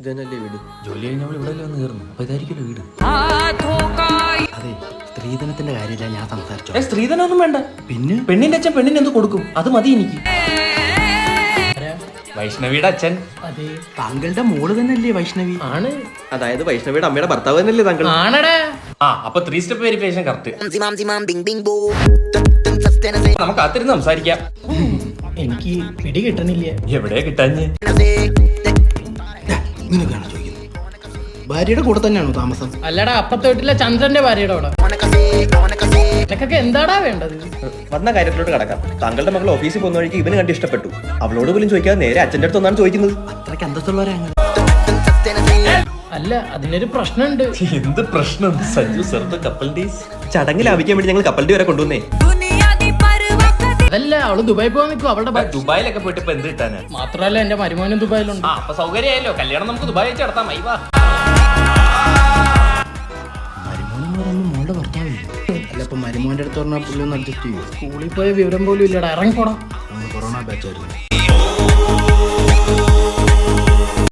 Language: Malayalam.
ഇതന്നല്ലേ വീട്? ജോലി കഴിഞ്ഞപ്പോൾ ഇവിടെ വന്ന് കയറുന്നു അപ്പൊ ഇതായിരിക്കുമല്ലോ വീട്. അതെ സ്ത്രീധനത്തിന്റെ കാര്യമില്ല ഞാൻ സംസാരിച്ചു ഏ സ്ത്രീധനൊന്നും വേണ്ട. പിന്നെ? പെണ്ണിന്റെ അച്ഛൻ പെണ്ണിന് എന്ത് കൊടുക്കും? അത് മതി എനിക്ക്. വൈഷ്ണവിയുടെ അച്ഛൻ. അതെ താങ്കളുടെ മോൾ തന്നെയല്ലേ വൈഷ്ണവി? ആണ്. അതായത് വൈഷ്ണവിയുടെ അമ്മയുടെ ഭർത്താവ് തന്നെയല്ലേ താങ്കൾ? ആണടാ. ആ അപ്പൊ ത്രീ സ്റ്റെപ്പ് വെരിഫിക്കേഷൻ കറക്റ്റ് നമുക്ക് കാത്തിരുന്ന് സംസാരിക്കാം. എനിക്ക് പിടി കിട്ടണില്ല. എവിടെ കിട്ടാഞ്ഞ്? നിനക്കാണ് ചോദിക്കുന്നത്. ഭാര്യയുടെ കൂടെ തന്നെയാണോ താമസം? അല്ലടാ അപ്പത്തെ വീട്ടിലെ ചന്ദ്രന്റെ ഭാര്യയുടെ കൂടെ. നിനക്കൊക്കെ എന്താടാ വേണ്ടത്? വന്ന കാര്യത്തിലോട്ട് കടക്കാം. താങ്കളുടെ മകൾ ഓഫീസിൽ പോകുന്ന വഴിക്ക് ഇവന് കണ്ട് ഇഷ്ടപ്പെട്ടു. അവളോട് പോലും ചോദിക്കാതെ നേരെ അച്ഛന്റെ അടുത്ത് ഒന്നാണ് ചോദിക്കുന്നത്. അത്രയ്ക്ക്. അല്ല അതിനൊരു പ്രശ്നമുണ്ട്. എന്ത് പ്രശ്നം? സഞ്ജു കപ്പൽ വേണ്ടി ഞങ്ങൾ കപ്പലിന്റെ വരെ കൊണ്ടുവന്നേ. അതല്ല അവൾ ദുബായി പോകാൻ നിൽക്കും അവളുടെ ദുബായിലൊക്കെ പോയിട്ട് ഇപ്പൊ എന്ത് കിട്ടാന്? മാത്രല്ല എന്റെ മരുമോനും ദുബായിലുണ്ട്. ആ അപ്പൊ സൗകര്യമായല്ലോ. കല്യാണം നമുക്ക് ദുബായി വെച്ച് നടത്താം. മൈവാ അല്ല ഇപ്പൊ മരുമോന്റെ അടുത്ത് പറഞ്ഞാൽ പുള്ളി ഒന്ന് അഡ്ജസ്റ്റ് ചെയ്യും. സ്കൂളിൽ പോയ വിവരം പോലും ഇല്ലടാ. ഇറങ്ങിപ്പോടാ. നമ്മൾ കൊറോണ ബാച്ച് ആയിരുന്നു.